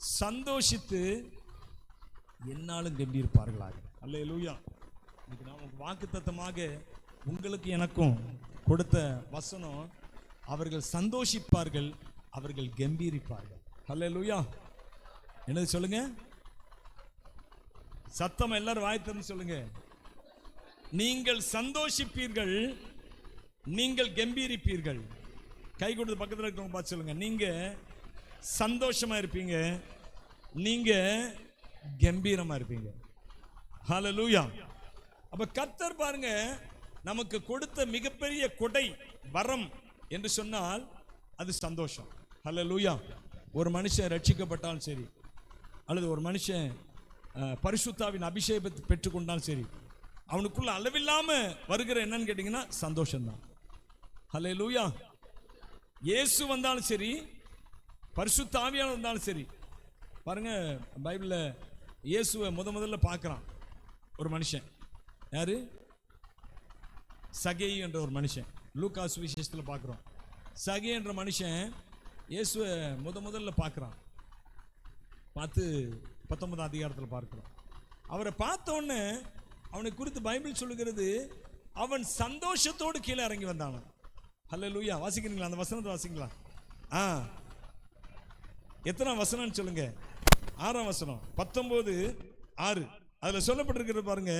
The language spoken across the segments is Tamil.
சந்தோஷித்து என்னாலும் கம்பீர்ப்பார்களாக அல்ல லூயா இன்னைக்கு நான் வாக்கு தத்தமாக உங்களுக்கு எனக்கும் கொடுத்த வசனம் அவர்கள் சந்தோஷிப்பார்கள் அவர்கள் கம்பீரிப்பார்கள். அல்ல லூயா என்னது சொல்லுங்க? சத்தம் எல்லாரும் வாய்த்தன்னு சொல்லுங்க. நீங்கள் சந்தோஷிப்பீர்கள் நீங்கள் கம்பீரிப்பீர்கள். கை கொடுத்து பக்கத்தில் இருக்கிறவங்க பார்த்து சொல்லுங்க. நீங்க சந்தோஷமா இருப்பீங்க. நீங்க கம்பீரமா இருப்பீங்க. ஹலோ லூயா அப்ப கத்தர் பாருங்க நமக்கு கொடுத்த மிகப்பெரிய கொடை வரம் என்று சொன்னால் அது சந்தோஷம். ஹலோ லூயா ஒரு மனுஷன் ரட்சிக்கப்பட்டாலும் சரி அல்லது ஒரு மனுஷன் பரிசுத்தாவின் அபிஷேகத்தை பெற்றுக்கொண்டாலும் சரி அவனுக்குள்ள அளவில்லாமல் வருகிற என்னன்னு கேட்டிங்கன்னா சந்தோஷம்தான். லூயா இயேசு வந்தாலும் சரி பரிசுத்த இருந்தாலும் சரி. பாருங்க பைபிளில் இயேசுவை முத முதல்ல பார்க்குறான். ஒரு மனுஷன். யாரு? சகை என்ற ஒரு மனுஷன். லூகாஸ் விசேஷத்தில் பார்க்குறோம். சகை என்ற மனுஷன் இயேசுவை முத முதல்ல பார்க்குறான். பார்த்து பத்தொன்பதாம் அதிகாரத்தில் பார்க்குறோம். அவரை பார்த்தோன்னே அவனை குறித்து பைபிள் சொல்லுகிறது அவன் சந்தோஷத்தோடு கீழே இறங்கி வந்தான் ஹலோ லூயா வாசிக்கிறீங்களா? அந்த வசனத்தை வாசிங்களா? ஆ. எத்தனை வசனம்னு சொல்லுங்க? ஆறாம் வசனம் பத்தொன்பது ஆறு. அதில் சொல்லப்பட்டிருக்கிறது பாருங்க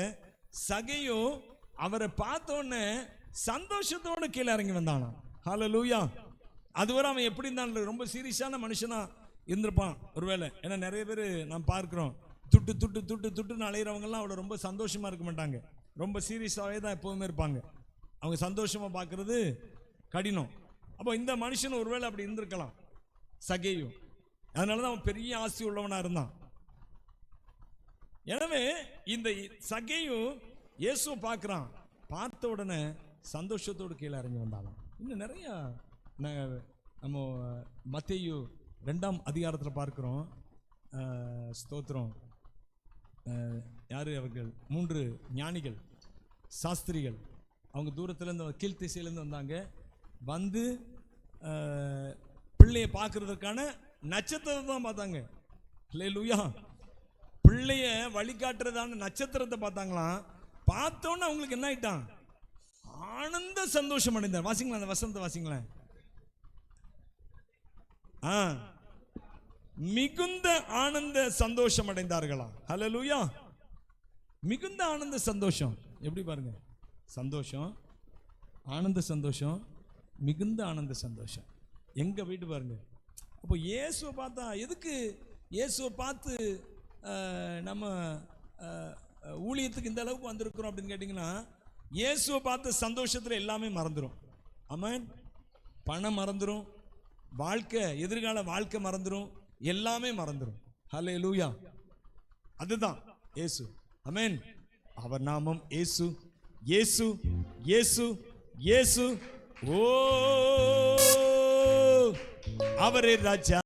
சகையும் அவரை பார்த்தோன்னே சந்தோஷத்தோடு கீழே இறங்கி வந்தானாம். லூயா அதுவரை அவன் எப்படி இருந்தான்? ரொம்ப சீரியஸான மனுஷனா இருந்திருப்பான். ஒருவேளை ஏன்னா நிறைய பேர் நாம் பார்க்குறோம். துட்டு துட்டு துட்டு துட்டுன்னு அலையிறவங்கலாம் அவ்வளோ ரொம்ப சந்தோஷமாக இருக்க மாட்டாங்க. ரொம்ப சீரியஸாகவே தான் எப்போவுமே இருப்பாங்க. அவங்க சந்தோஷமாக பார்க்குறது கடினம். அப்போ இந்த மனுஷன் ஒருவேளை அப்படி இருந்திருக்கலாம். சகையும். அதனால தான் அவன் பெரிய ஆசை உள்ளவனாக இருந்தான். எனவே இந்த சகையும் இயேசுவை பார்க்குறான். பார்த்த உடனே சந்தோஷத்தோடு கீழே இறங்கி வந்தாலாம். இன்னும் நிறையா ந- நம்ம மத்தையு ரெண்டாம் அதிகாரத்தில் பார்க்குறோம். ஸ்தோத்திரம். யார் அவர்கள்? மூன்று ஞானிகள் சாஸ்திரிகள். அவங்க தூரத்துலேருந்து கீழ்த்திசையிலேருந்து வந்தாங்க. வந்து பிள்ளையை பார்க்குறதுக்கான நட்சத்திரத்தை தான் பார்த்தாங்க. லேலூயா பிள்ளைய வழிகாட்டுறதான நட்சத்திரத்தை பார்த்தாங்களாம். பார்த்தோன்னே அவங்களுக்கு என்ன ஆயிட்டான்? ஆனந்த சந்தோஷம் அடைந்தார். வாசிங்களா அந்த வசந்த வாசிங்களேன். ஆ. மிகுந்த ஆனந்த சந்தோஷம் அடைந்தார்களா ஹலோ லூயா மிகுந்த ஆனந்த சந்தோஷம். எப்படி பாருங்க? சந்தோஷம் ஆனந்த சந்தோஷம் மிகுந்த ஆனந்த சந்தோஷம். எங்கள் வீட்டு பாருங்க? அப்போ இயேசுவை பார்த்தா எதுக்கு இயேசுவை பார்த்து நம்ம ஊழியத்துக்கு இந்த அளவுக்கு வந்திருக்கிறோம் அப்படின்னு கேட்டிங்கன்னா இயேசுவை பார்த்த சந்தோஷத்தில் எல்லாமே மறந்துடும் ஆமாம் பணம் மறந்துடும் வாழ்க்கை எதிர்கால வாழ்க்கை மறந்துடும் எல்லாமே மறந்துடும் ஹலே லூயா அதுதான் ஏசு அமேன் அவர் நாமம் இயேசு. இயேசு இயேசு இயேசு. ஓ! அவரே ராஜா.